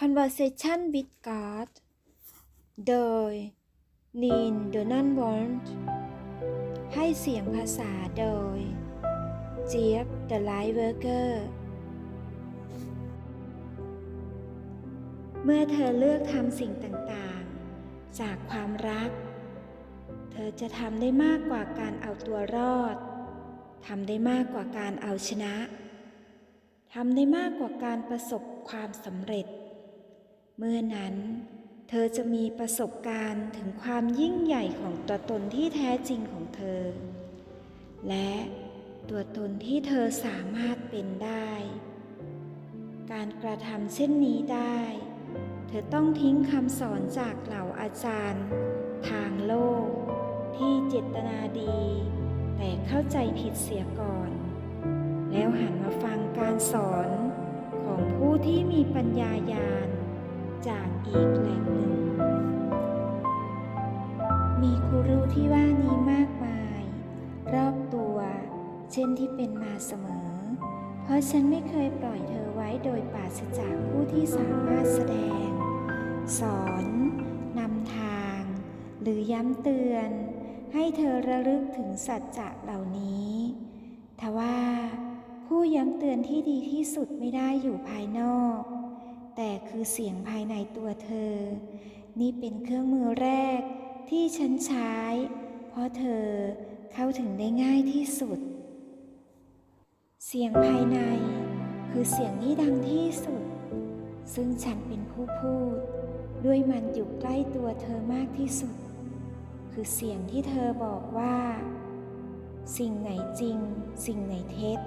Conversation with God โดย Neil d o n a n w a l d ให้เสียงภาษาโดย เจี๊ยบ The Light Worker เมื่อเธอเลือกทำสิ่งต่างๆ จากความรัก เธอจะทำได้มากกว่าการเอาตัวรอด ทำได้มากกว่าการเอาชนะ ทำได้มากกว่าการประสบความสำเร็จ เมื่อนั้นเธอจะมีประสบการณ์ถึงความยิ่งใหญ่ของตัวตนที่แท้จริงของเธอ และตัวตนที่เธอสามารถเป็นได้ การกระทำเช่นนี้ได้ เธอต้องทิ้งคำสอนจากเหล่าอาจารย์ ทางโลก ที่เจตนาดี แต่เข้าใจผิดเสียก่อน แล้วหันมาฟังการสอนของผู้ที่มีปัญญาญาณ จากอีกแหล่งหนึ่ง มีครูรู้ที่ว่านี้มากมาย รอบตัว เช่นที่เป็นมาเสมอ เพราะฉันไม่เคยปล่อยเธอไว้โดยปราศจากผู้ที่สามารถแสดง สอนนำทาง หรือย้ำเตือน ให้เธอระลึกถึงสัจจะเหล่านี้ทว่าผู้ย้ำเตือนที่ดีที่สุดไม่ได้อยู่ภายนอก แต่คือเสียงภายในตัวเธอ นี่เป็นเครื่องมือแรกที่ฉันใช้ เพราะเธอเข้าถึงได้ง่ายที่สุด เสียงภายใน คือเสียงที่ดังที่สุด ซึ่งฉันเป็นผู้พูด ด้วยมันอยู่ใกล้ตัวเธอมากที่สุด คือเสียงที่เธอบอกว่า สิ่งไหนจริง สิ่งไหนเท็จ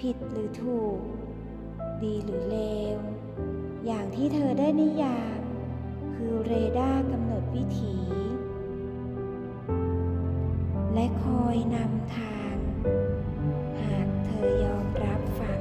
ผิดหรือถูก ดีหรือเลว อย่างที่เธอได้นิยาม คือเรดาร์กำหนดวิถี และคอยนำทาง หากเธอยอมรับฟัง